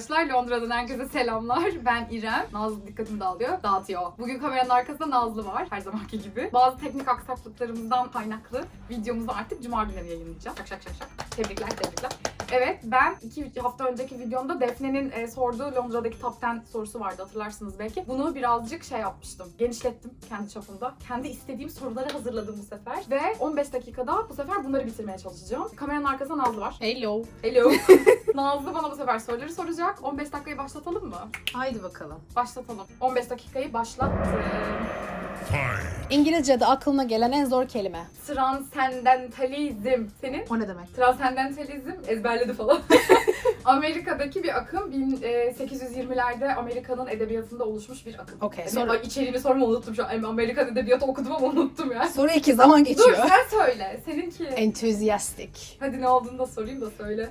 Evet arkadaşlar Londra'dan herkese selamlar. Ben İrem. Nazlı dikkatimi dağılıyor. Dağıtıyor. Bugün kameranın arkasında Nazlı var her zamanki gibi. Bazı teknik aksaklıklarımızdan kaynaklı videomuzu artık cuma günleri yayınlayacağız. Şak şak şak şak. Tebrikler tebrikler. Evet ben iki hafta önceki videomda Defne'nin e, sorduğu Londra'daki top 10 sorusu vardı hatırlarsınız belki. Bunu birazcık şey yapmıştım. Genişlettim kendi çapımda. Kendi istediğim soruları hazırladım bu sefer. Ve 15 dakikada bu sefer bunları bitirmeye çalışacağım. Kameranın arkasında Nazlı var. Hello. Hello. Nazlı bana bu sefer soruları soracak. 15 dakikayı başlatalım mı? Haydi bakalım. Başlatalım. 15 dakikayı başlattım. İngilizce'de aklına gelen en zor kelime. Transcendentalizm. Senin? O ne demek? Transcendentalizm ezberledi falan. Amerika'daki bir akım 1820'lerde Amerika'nın edebiyatında oluşmuş bir akım. Okey. Yani Soru, içeriğini sorma unuttum şu an. Amerikan edebiyatı okudum ama unuttum ya. soru iki zaman Dur geçiyor. sen söyle. Seninki. Enthusiastic. Hadi ne olduğunu da sorayım da söyle.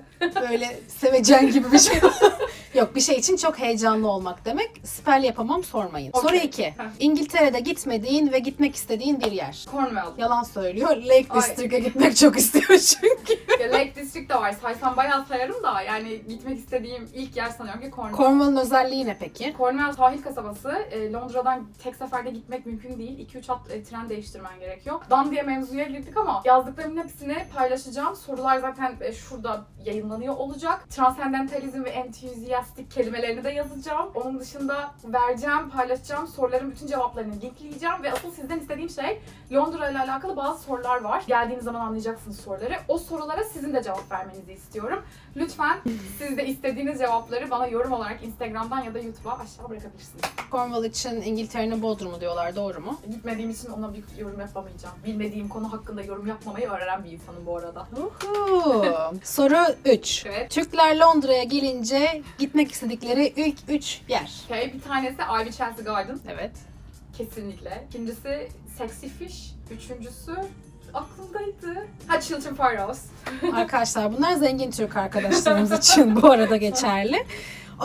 Böyle sevecen gibi bir şey. Yok bir şey için çok heyecanlı olmak demek. Spell yapamam sormayın. Okey. Soru 2. Heh. İngiltere'de gitmediğin ve gitmek istediğin bir yer. Cornwall. Yalan söylüyor. Lake Ay. District'e gitmek çok istiyor çünkü. Ya Lake District de var. Saysam bayağı sayarım da yani gitmek istediğim ilk yer sanıyorum ki Cornwall. Cornwall'ın özelliği ne peki? Cornwall sahil kasabası. E, Londra'dan tek seferde gitmek mümkün değil. 2-3 hat e, tren değiştirmen gerekiyor. Dan diye mevzuya girdik ama yazdıklarımın hepsini paylaşacağım. Sorular zaten e, şurada yayınlanıyor olacak. Transcendentalizm ve enthusiastic kelimelerini de yazacağım. Onun dışında vereceğim, paylaşacağım. Soruların bütün cevaplarını linkleyeceğim ve asıl sizden istediğim şey Londra ile alakalı bazı sorular var. Geldiğiniz zaman anlayacaksınız soruları. O sorulara sizin de cevap vermenizi istiyorum. Lütfen siz de istediğiniz cevapları bana yorum olarak Instagram'dan ya da YouTube'a aşağı bırakabilirsiniz. Cornwall için İngiltere'nin Bodrum'u diyorlar doğru mu? Gitmediğim için ona bir yorum yapamayacağım. Bilmediğim konu hakkında yorum yapmamayı öğrenen bir insanım bu arada. Soru 3. Evet. Türkler Londra'ya gelince gitmek istedikleri ilk 3 yer. Okay, bir tanesi Ivy Chelsea Garden. Evet. Kesinlikle. İkincisi Sexy Fish. Üçüncüsü aklımdaydı. Ha Chiltern Firehouse. Arkadaşlar bunlar zengin Türk arkadaşlarımız için bu arada geçerli.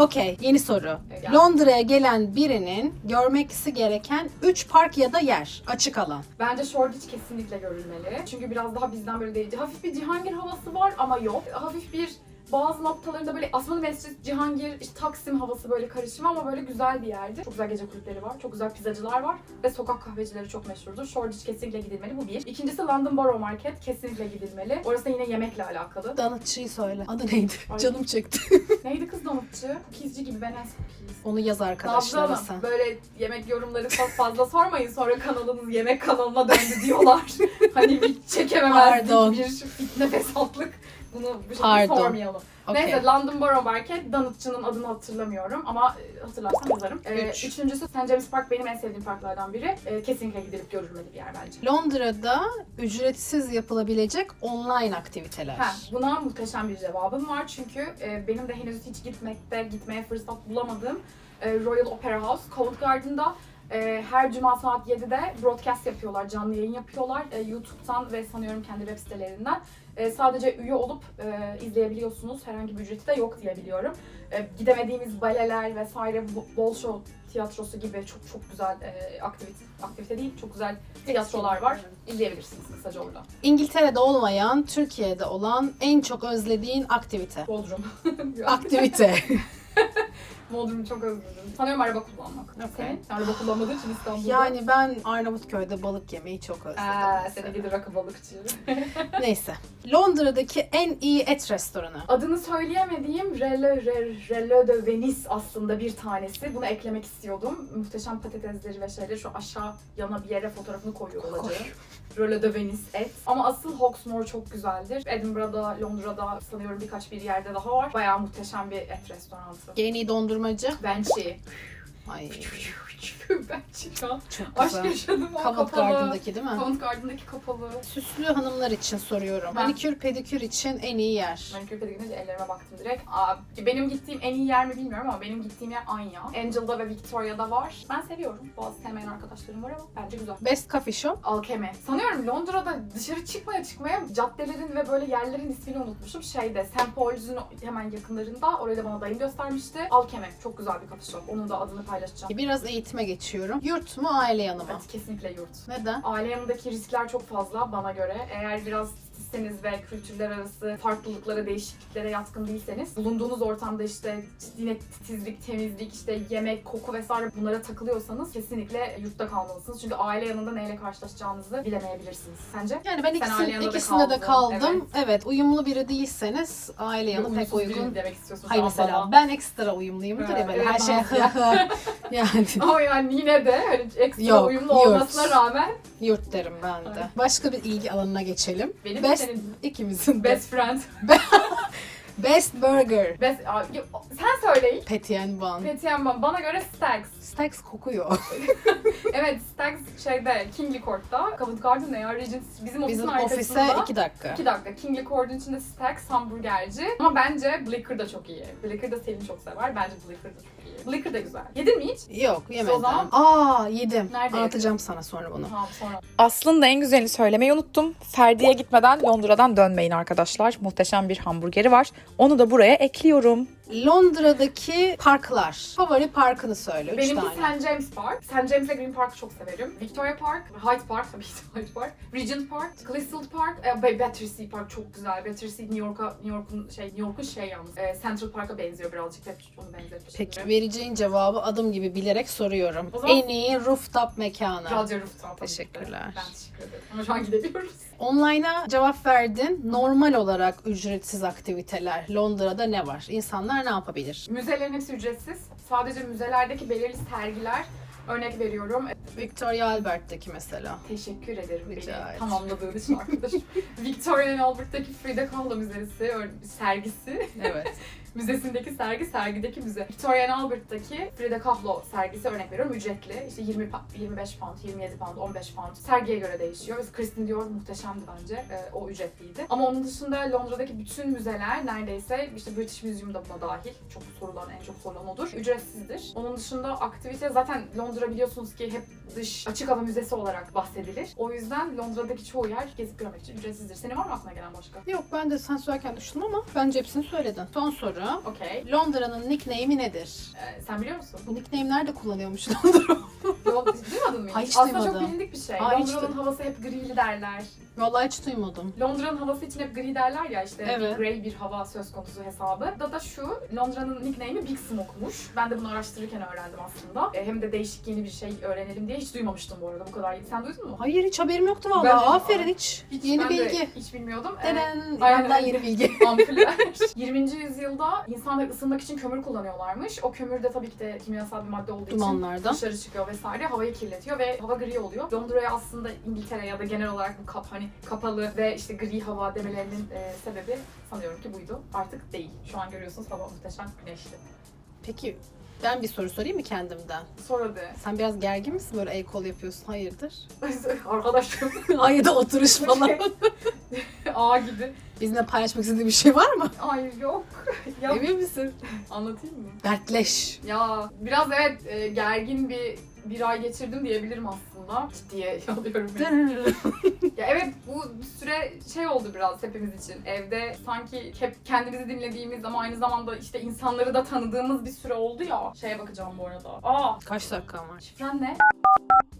Okey, yeni soru. Gel. Londra'ya gelen birinin görmeksi gereken 3 park ya da yer, açık alan. Bence Shoreditch kesinlikle görülmeli. Çünkü biraz daha bizden böyle değil. Hafif bir Cihangir havası var ama yok. Hafif bir bazı noktalarında böyle Asmalı Mescid, Cihangir, işte Taksim havası böyle karışımı ama böyle güzel bir yerdi. Çok güzel gece kulüpleri var, çok güzel pizzacılar var ve sokak kahvecileri çok meşhurdur. Shoreditch kesinlikle gidilmeli bu bir. İkincisi London Borough Market kesinlikle gidilmeli. Orası da yine yemekle alakalı. Donutçıyı söyle. Adı neydi? Ay. Canım çekti. Neydi kız donutçu? Cookie'sci gibi, Ben Cookies. Onu yaz Hanım sen. böyle yemek yorumları çok fazla sormayın sonra kanalınız yemek kanalına döndü diyorlar. hani bir çekememezlik, Pardon. bir fitne fesatlık. Bunu bu şekilde Pardon. sormayalım. Okey. Neyse London Borough Market, Donutçı'nın adını hatırlamıyorum ama e, hatırlarsam yazarım. Ee, Üç. üçüncüsü St. James Park benim en sevdiğim parklardan biri. Ee, kesinlikle gidilip görülmeli bir yer bence. Londra'da ücretsiz yapılabilecek online aktiviteler. Ha, buna muhteşem bir cevabım var çünkü e, benim de henüz hiç gitmekte, gitmeye fırsat bulamadığım e, Royal Opera House, Covent Garden'da e, her cuma saat 7'de broadcast yapıyorlar, canlı yayın yapıyorlar. E, YouTube'dan ve sanıyorum kendi web sitelerinden. E, sadece üye olup e, izleyebiliyorsunuz. Herhangi bir ücreti de yok diye biliyorum. E, gidemediğimiz baleler vesaire, Bo- Bolshoi tiyatrosu gibi çok çok güzel e, aktivite, aktivite değil, çok güzel tiyatrolar var. İzleyebilirsiniz kısaca orada. İngiltere'de olmayan, Türkiye'de olan en çok özlediğin aktivite. Bodrum. Aktivite. Bodrum'u çok özledim. Sanıyorum araba kullanmak. Okey. Senin? Araba kullanmadığın için İstanbul'da. yani ben Arnavutköy'de balık yemeyi çok özledim. Mesela. seni gidi rakı balıkçı. Neyse. Londra'daki en iyi et restoranı. Adını söyleyemediğim Relo, Re, de Venice aslında bir tanesi. Bunu eklemek istiyordum. Muhteşem patatesleri ve şeyleri şu aşağı yana bir yere fotoğrafını koyuyor olacağım. Relo de Venice et. Ama asıl Hawksmoor çok güzeldir. Edinburgh'da, Londra'da sanıyorum birkaç bir yerde daha var. Bayağı muhteşem bir et restoranı. En iyi dondurmacı. Benchy. Ay Benchy şu an. çok Aşk yaşadım o Covent kapalı. Garden'daki değil mi? Covent Garden'daki kapalı. Süslü hanımlar için soruyorum. Ben- Manikür pedikür için en iyi yer. Manikür pedikürünce ellerime baktım direkt. Aa, benim gittiğim en iyi yer mi bilmiyorum ama benim gittiğim yer Anya. Angel'da ve Victoria'da var. Ben seviyorum. Bazı sevmeyen arkadaşlarım var ama bence güzel. Best Coffee Shop. Alkemi. Sanıyorum Londra'da dışarı çıkmaya çıkmaya caddelerin ve böyle yerlerin ismini unutmuşum. Şeyde St. Paul's'un hemen yakınlarında. Orayı da bana dayım göstermişti. Alkemi. Çok güzel bir coffee shop. Onun da adını paylaşacağım. Biraz eğitime geçiyorum. Yurt mu aile yanı mı? Evet kesinlikle yurt. Neden? Aile yanındaki riskler çok fazla bana göre. Eğer biraz titizseniz ve kültürler arası farklılıklara, değişikliklere yatkın değilseniz, bulunduğunuz ortamda işte yine titizlik, temizlik, işte yemek, koku vesaire bunlara takılıyorsanız kesinlikle yurtta kalmalısınız. Çünkü aile yanında neyle karşılaşacağınızı bilemeyebilirsiniz. Sence? Yani ben Sen ikisi, aile yanında da ikisinde de kaldım. Evet. uyumlu biri değilseniz aile yanı pek uygun. demek istiyorsun. Hayır mesela bana. ben ekstra uyumluyumdur ya Evet, böyle evet, her bazı- yani Ama yani yine de hani ekstra Yok, uyumlu yurt. olmasına rağmen yurt derim ben de. Başka bir ilgi alanına geçelim. benim Best, senin ikimizin de. best friend. Best Burger. Best, yo- sen söyle ilk. Petiyen Ban. Petiyen Ban. Bana göre Stags. Stax kokuyor. Evet Stags şeyde Kingly Court'ta. Covent Garden'da ya Regent bizim ofisin Bizim arkasında. ofise iki dakika. 2 dakika. Kingly Court'un içinde Stags hamburgerci. Ama bence Blicker da çok iyi. Blicker da Selin çok sever. Bence Blicker da çok iyi. Blicker da güzel. Yedin mi hiç? Yok yemedim. Zaman- Aa yedim. Nerede Anlatacağım sana sonra bunu. Tamam sonra. Aslında en güzelini söylemeyi unuttum. Ferdi'ye gitmeden Londra'dan dönmeyin arkadaşlar. Muhteşem bir hamburgeri var. Onu da buraya ekliyorum. Londra'daki parklar. Favori parkını söyle. Üç Benimki tane. St. James Park. St. James ve Green Park'ı çok severim. Victoria Park, Hyde Park tabii ki de Hyde Park. Regent Park, Clissold Park, e, Battersea Park çok güzel. Battersea New York'a New York'un şey New York'un şey yalnız. e, Central Park'a benziyor birazcık. Hep onu benzetmişim. Peki vereceğin cevabı adım gibi bilerek soruyorum. O zaman- En iyi rooftop mekanı. Radyo Rooftop tabii ki de. Teşekkürler. Ben teşekkür ederim. Ama şu an gidebiliyoruz. Online'a cevap verdin. Normal olarak ücretsiz aktiviteler. Londra'da ne var? İnsanlar ne yapabilir? Müzelerin hepsi ücretsiz. Sadece müzelerdeki belirli sergiler Örnek veriyorum. Victoria Albert'teki mesela. Teşekkür ederim Rica beni tamamladığın için arkadaşım. Victoria Albert'taki Frida Kahlo Müzesi, sergisi. Evet. Müzesindeki sergi, sergideki müze. Victoria Albert'taki Frida Kahlo sergisi örnek veriyorum ücretli. İşte 20 pa- 25 pound, 27 pound, 15 pound. Sergiye göre değişiyor. Mesela Christine Dior muhteşemdi bence. Ee, o ücretliydi. Ama onun dışında Londra'daki bütün müzeler neredeyse işte British Museum da buna dahil. Çok sorulan, en çok sorulan odur. Ücretsizdir. Onun dışında aktivite zaten Londra biliyorsunuz ki hep dış açık hava müzesi olarak bahsedilir. O yüzden Londra'daki çoğu yer gezip görmek için ücretsizdir. Senin var mı aklına gelen başka? Yok ben de sen söylerken düşündüm ama bence hepsini söyledin. Son soru. Okey. Londra'nın nickname'i nedir? Ee, sen biliyor musun? Bu nickname nerede kullanıyormuş Londra? Yok, duymadın mı? hiç? Ay, hiç Aslında duymadım. çok bilindik bir şey. Hiç Londra'nın duy- havası hep grili derler. Vallahi hiç duymadım. Londra'nın havası için hep gri derler ya işte Evet. bir grey bir hava söz konusu hesabı. Da da şu, Londra'nın nickname'i Big Smoke'muş. Ben de bunu araştırırken öğrendim aslında. E, hem de değişik yeni bir şey öğrenelim diye hiç duymamıştım bu arada bu kadar. Sen duydun mu? Hayır hiç haberim yoktu Ben vallahi. de- Aferin hiç. Hiç, yeni ben bilgi. De hiç bilmiyordum. E, Denen. Aynen. İran'dan yeni bilgi. ampuller. 20. yüzyılda insanlar ısınmak için kömür kullanıyorlarmış. O kömür de tabii ki de kimyasal bir madde olduğu için Dumanlardan. dışarı çıkıyor vesaire havayı kirletiyor ve hava gri oluyor. Londra'ya aslında İngiltere ya da genel olarak bu kap, hani kapalı ve işte gri hava demelerinin e, sebebi sanıyorum ki buydu. Artık değil. Şu an görüyorsunuz hava muhteşem güneşli. Peki ben bir soru sorayım mı kendimden? Sonra da Sen biraz gergin misin böyle el kol yapıyorsun? Hayırdır? arkadaşım Hayır da oturuş falan. A gibi. Bizimle paylaşmak istediğin bir şey var mı? Ay yok. ya Emin misin? anlatayım mı? Dertleş. Ya biraz evet e, gergin bir bir ay geçirdim diyebilirim aslında. Ciddiye alıyorum. Ya evet bu bir süre şey oldu biraz hepimiz için. Evde sanki hep kendimizi dinlediğimiz ama aynı zamanda işte insanları da tanıdığımız bir süre oldu ya. Şeye bakacağım bu arada. Aa Kaç dakikan var? şifren ne?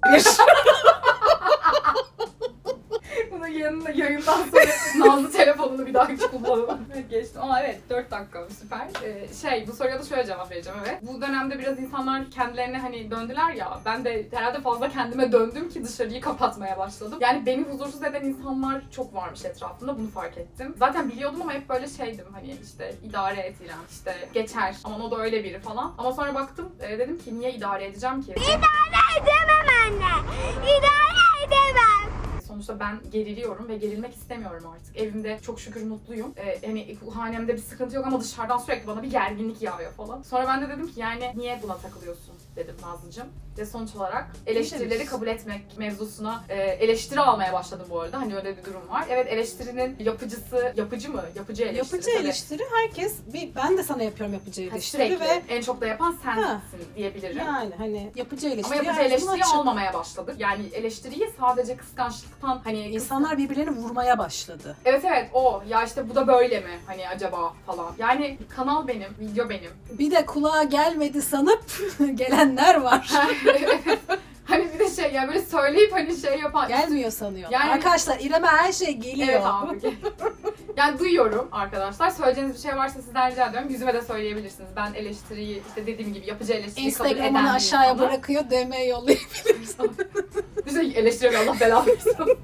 Yanında yayından sonra Nazlı telefonunu bir daha hiç kullanalım. Evet, Geçtim. Aa evet 4 dakika süper. Ee, şey bu soruya da şöyle cevap vereceğim evet. Bu dönemde biraz insanlar kendilerine hani döndüler ya. Ben de herhalde fazla kendime döndüm ki dışarıyı kapatmaya başladım. Yani beni huzursuz eden insanlar çok varmış etrafımda bunu fark ettim. Zaten biliyordum ama hep böyle şeydim hani işte idare et İrem işte geçer aman o da öyle biri falan. Ama sonra baktım e, dedim ki niye idare edeceğim ki? edemem anne. İdare edemem. Sonuçta ben geriliyorum ve gerilmek istemiyorum artık. Evimde çok şükür mutluyum. Ee, hani hanemde bir sıkıntı yok ama dışarıdan sürekli bana bir gerginlik yağıyor falan. Sonra ben de dedim ki yani niye buna takılıyorsun dedim Nazlıcığım. Ve sonuç olarak eleştirileri kabul etmek mevzusuna e, eleştiri almaya başladım bu arada. Hani öyle bir durum var. Evet eleştirinin yapıcısı, yapıcı mı? Yapıcı eleştiri. Yapıcı tabii. eleştiri herkes bir ben de sana yapıyorum yapıcı Ha, eleştiri sürekli ve en çok da yapan sensin Ha. diyebilirim. yani hani yapıcı Ama eleştiri yapıcı her zaman eleştiri açık. almamaya başladık. Yani eleştiriyi sadece kıskançlıktan hani İnsanlar birbirlerini vurmaya başladı. Evet evet o ya işte bu da böyle mi hani acaba falan. Yani kanal benim, video benim. Bir de kulağa gelmedi sanıp gelenler var. hani bir de şey yani böyle söyleyip hani şey yapan. Gelmiyor sanıyor. Yani- Arkadaşlar İrem'e her şey geliyor. Evet abi. yani duyuyorum arkadaşlar. Söyleyeceğiniz bir şey varsa sizden rica ediyorum. Yüzüme de söyleyebilirsiniz. Ben eleştiriyi işte dediğim gibi yapıcı eleştiriyi kabul eden Instagram'ını bir aşağıya insanım. bırakıyor. DM yollayabiliriz. Bize eleştiriyor Allah belanı versin.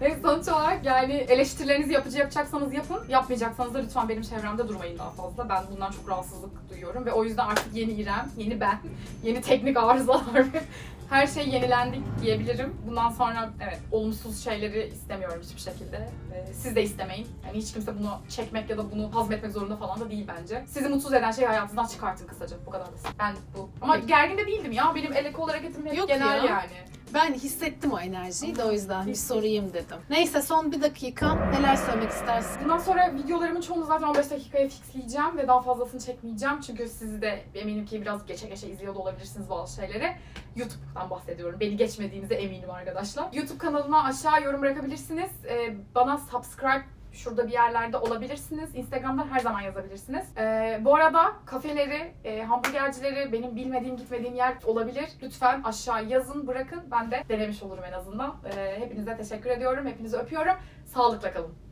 Neyse sonuç olarak yani eleştirilerinizi yapıcı yapacaksanız yapın. Yapmayacaksanız da lütfen benim çevremde durmayın daha fazla. Ben bundan çok rahatsızlık duyuyorum ve o yüzden artık yeni İrem, yeni ben, yeni teknik arızalar ve her şey yenilendik diyebilirim. Bundan sonra evet olumsuz şeyleri istemiyorum hiçbir şekilde. Ee, siz de istemeyin. Yani hiç kimse bunu çekmek ya da bunu hazmetmek zorunda falan da değil bence. Sizi mutsuz eden şeyi hayatınızdan çıkartın kısaca. Bu kadar basit. Ben bu. Ama gergin de değildim ya. Benim el kol hareketim hep Yok genel ya. yani. Ben hissettim o enerjiyi de o yüzden bir sorayım dedim. Neyse son bir dakika. Neler söylemek istersin? Bundan sonra videolarımın çoğunu zaten 15 dakikaya fixleyeceğim ve daha fazlasını çekmeyeceğim. Çünkü siz de eminim ki biraz geçe geçe izliyor da olabilirsiniz bazı şeyleri. YouTube'dan bahsediyorum. Beni geçmediğinize eminim arkadaşlar. YouTube kanalıma aşağı yorum bırakabilirsiniz. Ee, bana subscribe şurada bir yerlerde olabilirsiniz. Instagram'dan her zaman yazabilirsiniz. Ee, bu arada kafeleri, e, hamburgercileri, benim bilmediğim gitmediğim yer olabilir. Lütfen aşağı yazın, bırakın. Ben de denemiş olurum en azından. Ee, hepinize teşekkür ediyorum. Hepinizi öpüyorum. Sağlıkla kalın.